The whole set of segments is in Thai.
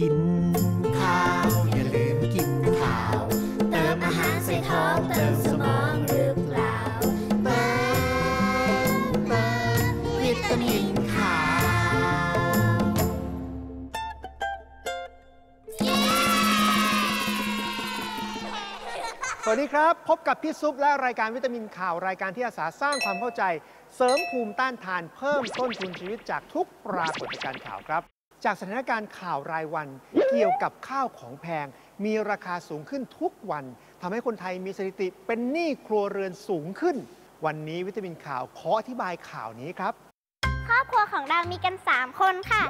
กินข้าว อย่าลืมกินข้าว เติมอาหารใส่ท้องเติมสมองหรือเปล่าเติมเติมวิตามินข้าวสวัสดีครับ พบกับพี่ซุปและรายการวิตามินข่าว รายการที่อาสาสร้างความเข้าใจ เสริมภูมิต้านทานเพิ่มต้นทุนชีวิตจากทุกปรากฏการณ์ข่าวครับ จากสถานการณ์ข่าวรายวัน เกี่ยวกับข้าวของแพง มีราคาสูงขึ้นทุกวันทำให้คนไทยมีสถิติเป็นหนี้ครัวเรือนสูงขึ้น วันนี้วิตามินข่าวขออธิบายข่าวนี้ครับ ครอบครัวของเรามีกัน 3 คนค่ะ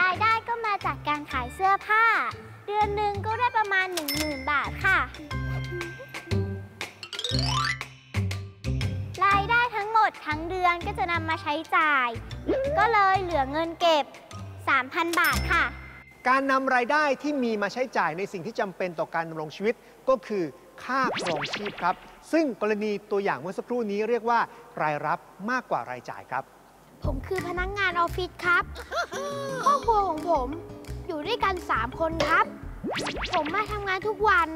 รายได้ก็มาจากการขายเสื้อผ้า เดือนหนึ่งก็ได้ประมาณ 10,000 บาทค่ะ รายได้ทั้งหมดทั้งเดือนก็จะนำมาใช้จ่าย ก็เลยเหลือเงินเก็บ 3,000 บาทค่ะ การนำรายได้ที่มีมาใช้จ่ายในสิ่งที่จำเป็นต่อการดำรงชีวิตก็คือค่าครองชีพครับ ซึ่งกรณีตัวอย่างเมื่อสักครู่นี้เรียกว่ารายรับมากกว่ารายจ่ายครับ ผมคือพนักงานออฟฟิศครับ ครอบครัวของผมอยู่ด้วยกัน 3 คนครับ ผมมาทำงานทุกวัน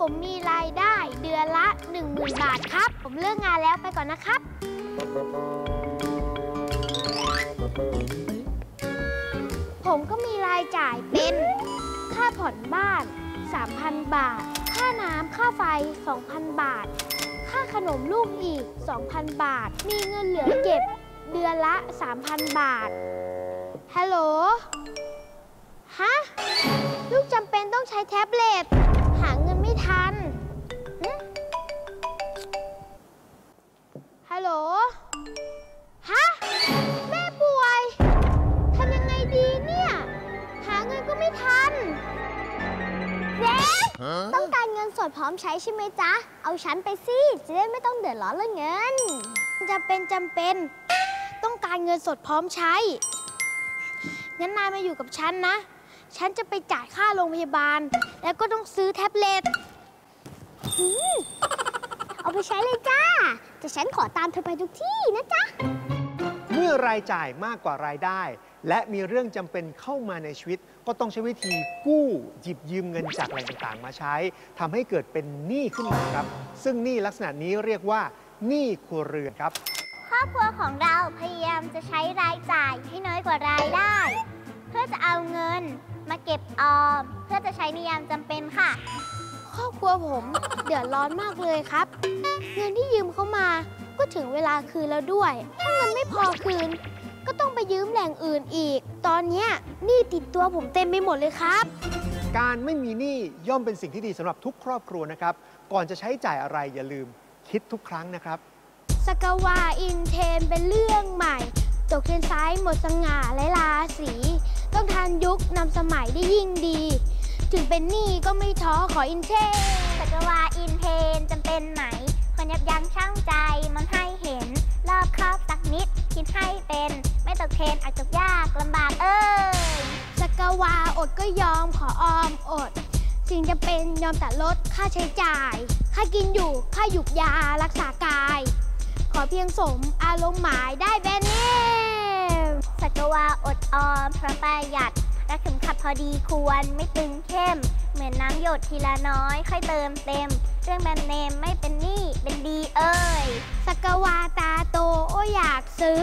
ผมมีรายได้เดือนละ 10,000 บาทครับ ผมเลิกงานแล้วไปก่อนนะครับ ผมก็มีรายจ่ายเป็น ค่าผ่อนบ้าน 3,000 บาท ค่าน้ำค่าไฟ 2,000 บาท ค่าขนมลูกอีก 2,000 บาท มีเงินเหลือเก็บเดือนละ 3,000 บาท ฮัลโหล ฮะ ลูกจำเป็นต้องใช้แท็บเล็ต งินก็ไม่ทันเจ๊ต้องการเงินสดพร้อมใช้ใช่ไหมจ๊ะ เอาฉันไปสิจะได้ไม่ต้องเดือดร้อนเรื่องเงินจำเป็นจำเป็น ต้องการเงินสดพร้อมใช้ งั้นนายมาอยู่กับฉันนะ ฉันจะไปจ่ายค่าโรงพยาบาล แล้วก็ต้องซื้อแท็บเล็ตหืมเอาไปใช้เลยจ้า แต่ฉันขอตามเธอไปทุกที่นะจ๊ะเมื่อรายจ่ายมากกว่ารายได้ และมีเรื่องจำเป็นเข้ามาในชีวิต ก็ต้องใช้วิธีกู้หยิบยืมเงินจากแหล่งต่างๆ มาใช้ทำให้เกิดเป็นหนี้ขึ้นมาครับ ซึ่งหนี้ลักษณะนี้เรียกว่าหนี้ครัวเรือนครับ ครอบครัวของเราพยายามจะใช้รายจ่ายให้น้อยกว่ารายได้ เพื่อจะเอาเงินมาเก็บออม เพื่อจะใช้ในยามจำเป็นค่ะ ครอบครัวผมเดือดร้อนมากเลยครับ เงินที่ยืมเขามา ก็ถึงเวลาคืนแล้วด้วย ถ้าเงินไม่พอคืน ก็ต้องไปยืมแหล่งอื่นอีก ตอนเนี้ยหนี้ติดตัวผมเต็มไปหมดเลยครับ การไม่มีหนี้ย่อมเป็นสิ่งที่ดีสำหรับทุกครอบครัวนะครับ ก่อนจะใช้จ่ายอะไรอย่าลืมคิดทุกครั้งนะครับ สกาวาอินเทนเป็นเรื่องใหม่ ตกเทรนซ้ายหมดสง่าและราศี ต้องทันยุคนำสมัยได้ยิ่งดี ถึงเป็นหนี้ก็ไม่ท้อขออินเทนสกาวาอินเทนจำเป็นไหม คนยับยั้งชั่งใจ มันให้เห็น รอบครอบสักนิด คิดให้เป็น ไม่ตกเทรนอาจจะยากลำบากเอ้ยสกาวาอดก็ยอมขอออมอด สิ่งจะเป็นยอมตัดลดค่าใช้จ่าย ค่ากินอยู่ ค่าหยุกยารักษากาย ขอเพียงสมอารมณ์หมายได้แบนเนมสักวาอดออมพระประหยัดรักเข็มขัดพอดีควรไม่ตึงเข้มเหมือนน้ำหยดทีละน้อย ค่อยเติมเต็ม เรื่องแบรนด์เนมไม่เป็นหนี้เป็นดีเอ้ยสักวาตาโตโออยากซื้อ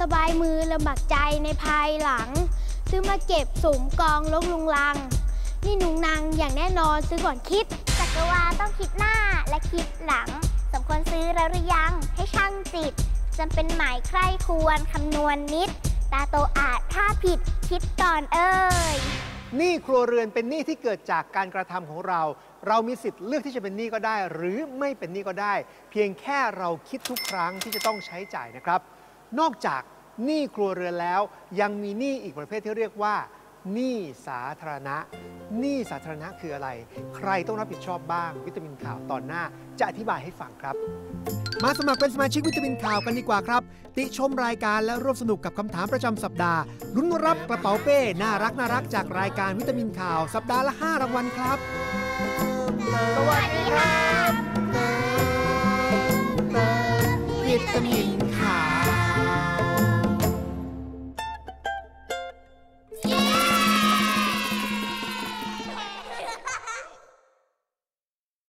สบายมือลำบากใจในภายหลัง ซื้อมาเก็บสุมกองลกลุงลัง นี่หนุงนางอย่างแน่นอนซื้อก่อนคิดจักรวาลต้องคิดหน้าและคิดหลัง สมควรซื้อแล้วหรือยังให้ช่างจิตจำเป็นหมายใคร่ควรคำนวณนิด ตาโตอาจถ้าผิดคิดก่อนเอ้ย หนี้ครัวเรือนเป็นหนี้ที่เกิดจากการกระทำของเรา เรามีสิทธิ์เลือกที่จะเป็นหนี้ก็ได้ หรือไม่เป็นหนี้ก็ได้ เพียงแค่เราคิดทุกครั้งที่จะต้องใช้จ่ายนะครับ นอกจากหนี้ครัวเรือนแล้ว ยังมีหนี้อีกประเภทที่เรียกว่า หนี้สาธารณะหนี้สาธารณะคืออะไร ใครต้องรับผิดชอบบ้าง วิตามินข่าวตอนหน้า จะอธิบายให้ฟังครับ มาสมัครเป็นสมาชิกวิตามินข่าวกันดีกว่าครับ ติชมรายการและร่วมสนุกกับคำถามประจำสัปดาห์ลุ้นรับกระเป๋าเป้ น่ารักน่ารักจากรายการวิตามินข่าว สัปดาห์ละ 5 รางวัลครับ สวัสดีค่ะวิตามินขาว